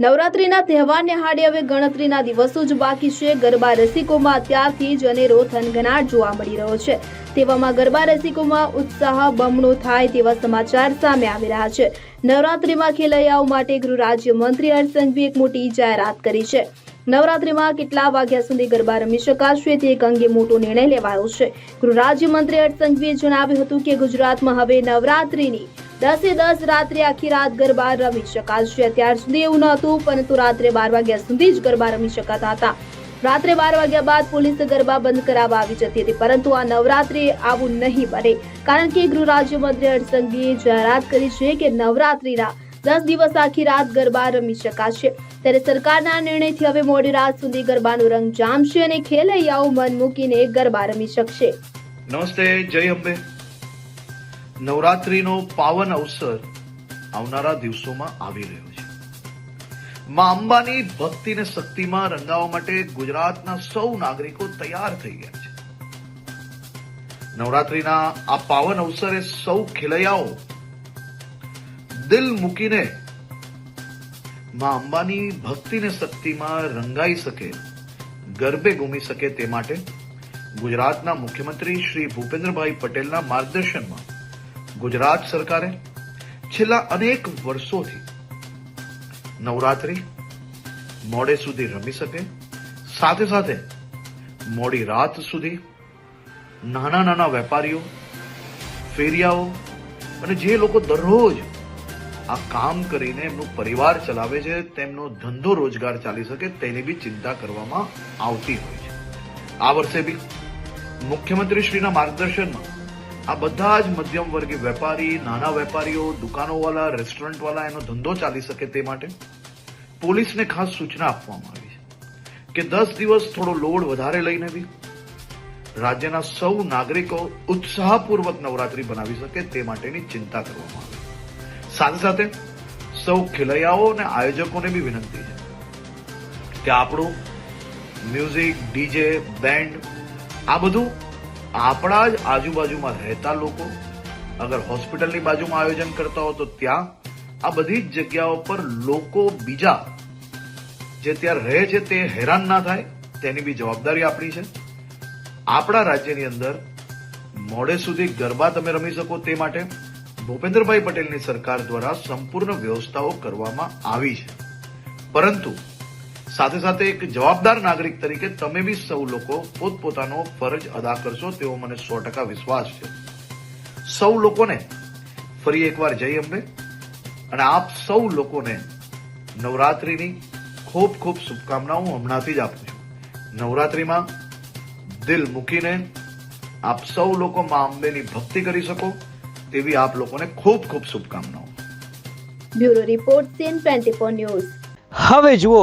નવરાત્રીના તહેવારને હાડે હવે ગણતરીના દિવસો જ બાકી છે. ગરબા રસિકોમાં અત્યારથી જ અનેરો થનગનાટ જોવા મળી રહ્યો છે. તેવામાં ગરબા રસિકોમાં ઉત્સાહ, બમણો થાય તેવા સમાચાર સામે આવી રહ્યા છે. નવરાત્રીમાં ખેલૈયાઓ માટે ગૃહ રાજ્ય મંત્રી હર્ષસંઘવી એક મોટી જાહેરાત કરી છે. નવરાત્રીમાં કેટલા વાગ્યા સુધી ગરબા રમી શકાશે તે એક અંગે મોટો નિર્ણય લેવાયો છે. ગૃહ રાજ્યમંત્રી હરસંઘવીએ જણાવ્યું હતું કે ગુજરાતમાં હવે નવરાત્રીની દસે દસ રાત્રે આખી રાત ગરબા રમી શકાશે. અત્યાર સુધી એવું ન હતું, પરંતુ રાત્રે બાર વાગ્યા સુધી જ ગરબા રમી શકાતા હતા. રાત્રે બાર વાગ્યા બાદ પોલીસ ગરબા બંધ કરાવવા આવી જતી હતી, પરંતુ આ નવરાત્રી આવું નહીં બને. કારણ કે ગૃહ રાજ્યમંત્રી હર્ષસંઘવીએ જાહેરાત કરી છે કે નવરાત્રીના દસ દિવસ આખી રાત ગરબા રમી શકાશે. ત્યારે સરકારના નિર્ણયથી હવે મોડી રાત સુધી ગરબાનો રંગ જામશે અને ખેલૈયાઓ મન મૂકીને ગરબા રમી શકશે. નમસ્તે, જય અંબે નવરાત્રીનો પાવન અવસર આવનારા દિવસોમાં આવી રહ્યો છે. માં અંબાની ભક્તિ ને શક્તિમાં રંગાવવા માટે ગુજરાતના સૌ નાગરિકો તૈયાર થઈ ગયા છે. નવરાત્રીના આ પાવન અવસરે સૌ ખેલૈયાઓ દિલ મૂકીને માં અંબાની ભક્તિ ને શક્તિમાં રંગાઈ શકે, ગરબે ઘૂમી શકે તે માટે ગુજરાતના મુખ્યમંત્રી શ્રી ભૂપેન્દ્રભાઈ પટેલના માર્ગદર્શનમાં ગુજરાત સરકારે છેલ્લા અનેક વર્ષોથી નવરાત્રી મોડે સુધી રમી શકે, સાથે સાથે મોડી રાત સુધી નાના નાના વેપારીઓ, ફેરિયાઓ અને જે લોકો દરરોજ આ કામ કરીને એમનું પરિવાર ચલાવે છે, તેમનો ધંધો રોજગાર ચાલી શકે તેની બી ચિંતા કરવામાં આવતી હોય છે. આ વર્ષે બી મુખ્યમંત્રી શ્રીના માર્ગદર્શનમાં આ બધા જ મધ્યમ વર્ગીય વેપારી, નાના વેપારીઓ દુકાનોવાળા રેસ્ટોરન્ટવાળા એનો ધંધો ચાલી શકે તે માટે પોલીસને ખાસ સૂચના આપવામાં આવી છે કે દસ દિવસ થોડો લોડ વધારે લઈને બી રાજ્યના સૌ નાગરિકો ઉત્સાહપૂર્વક નવરાત્રી બનાવી શકે તે માટેની ચિંતા કરવામાં આવી સાથે સાથે સૌ ખેલૈયાઓ અને આયોજકોને બી વિનંતી છે કે આપણું મ્યુઝિક, ડીજે, બેન્ડ આ બધું આપણા જ આજુબાજુમાં રહેતા લોકો અગર હોસ્પિટલની બાજુમાં આયોજન કરતા હો તો ત્યાં આ બધી જ જગ્યાઓ પર લોકો બીજા જે ત્યાં રહે છે તે હેરાન ના થાય, તેની બી જવાબદારી આપણી છે. આપણા રાજ્યની અંદર મોડે સુધી ગરબા તમે રમી શકો તે માટે ભૂપેન્દ્રભાઈ પટેલની સરકાર દ્વારા સંપૂર્ણ વ્યવસ્થાઓ કરવામાં આવી છે. પરંતુ સાથે સાથે એક જવાબદાર નાગરિક તરીકે તમે બી સૌ લોકો પોતપોતાનો ફરજ અદા કરશો તેવો મને સો ટકા વિશ્વાસ છે. સૌ લોકોને ફરી એકવાર જય અંબે અને આપ સૌ લોકોને નવરાત્રીની ખૂબ ખૂબ શુભકામનાઓ હમણાંથી જ આપું છું. નવરાત્રીમાં દિલ મૂકીને આપ સૌ લોકો મા અંબેની ભક્તિ કરી શકો તેવી આપ લોકોને ખૂબ ખૂબ શુભકામનાઓ. Bureau report CN twenty news. હવે જુઓ